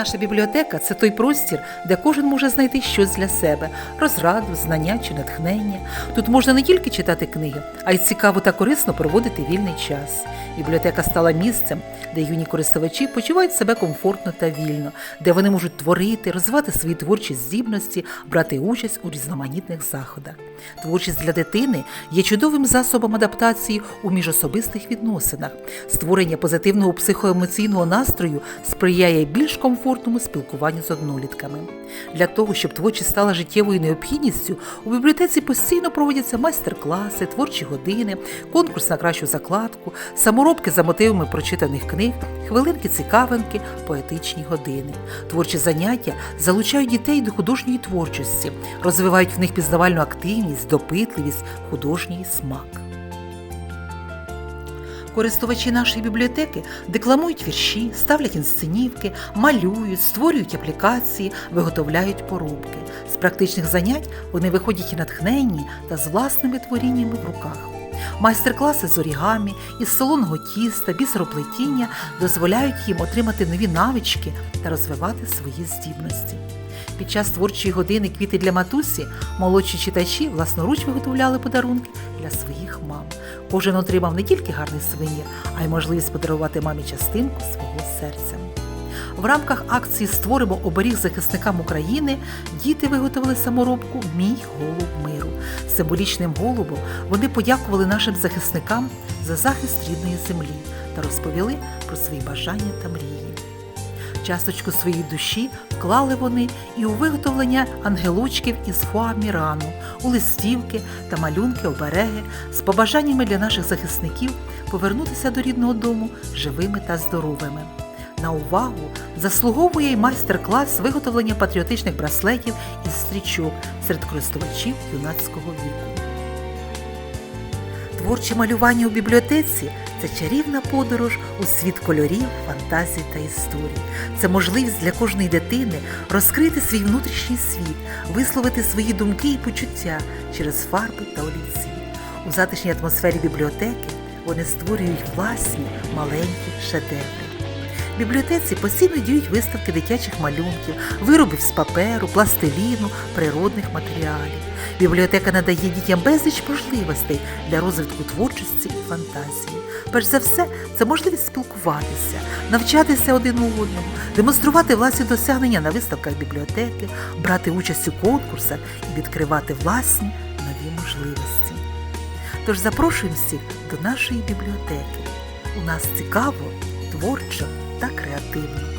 Наша бібліотека це той простір, де кожен може знайти щось для себе, розраду, знання чи натхнення. Тут можна не тільки читати книги, а й цікаво та корисно проводити вільний час. Бібліотека стала місцем, де юні користувачі почувають себе комфортно та вільно, де вони можуть творити, розвивати свої творчі здібності, брати участь у різноманітних заходах. Творчість для дитини є чудовим засобом адаптації у міжособистих відносинах. Створення позитивного психоемоційного настрою сприяє більш комфортному спілкуванню з однолітками. Для того, щоб творчість стала життєвою необхідністю, у бібліотеці постійно проводяться майстер-класи, творчі години, конкурс на кращу закладку, саморобки за мотивами прочитаних книг, хвилинки цікавинки, поетичні години. Творчі заняття залучають дітей до художньої творчості, розвивають в них пізнавальну активність, допитливість, художній смак. Користувачі нашої бібліотеки декламують вірші, ставлять інсценівки, малюють, створюють аплікації, виготовляють порубки. З практичних занять вони виходять натхненні та з власними творіннями в руках. Майстер-класи з орігамі, із солоного тіста, бісероплетіння дозволяють їм отримати нові навички та розвивати свої здібності. Під час творчої години квіти для матусі молодші читачі власноруч виготовляли подарунки для своїх мам. Кожен отримав не тільки гарний сувенір, а й можливість подарувати мамі частинку свого серця. В рамках акції Створимо оберіг захисникам України діти виготовили саморобку Мій голуб миру. Символічним голубом вони подякували нашим захисникам за захист рідної землі та розповіли про свої бажання та мрії. Часточку своєї душі вклали вони і у виготовлення ангелочків із фуамірану, у листівки та малюнки обереги з побажаннями для наших захисників повернутися до рідного дому живими та здоровими. На увагу заслуговує й майстер-клас виготовлення патріотичних браслетів із стрічок серед користувачів юнацького віку. Творче малювання у бібліотеці це чарівна подорож у світ кольорів, фантазій та історій. Це можливість для кожної дитини розкрити свій внутрішній світ, висловити свої думки і почуття через фарби та олівці. У затишній атмосфері бібліотеки вони створюють власні маленькі шедеври. Бібліотеці постійно діють виставки дитячих малюнків, виробів з паперу, пластиліну, природних матеріалів. Бібліотека надає дітям безліч можливостей для розвитку творчості і фантазії. Перш за все, це можливість спілкуватися, навчатися один у одному, демонструвати власні досягнення на виставках бібліотеки, брати участь у конкурсах і відкривати власні нові можливості. Тож запрошуємо всіх до нашої бібліотеки. У нас цікаво, творчо та креативно.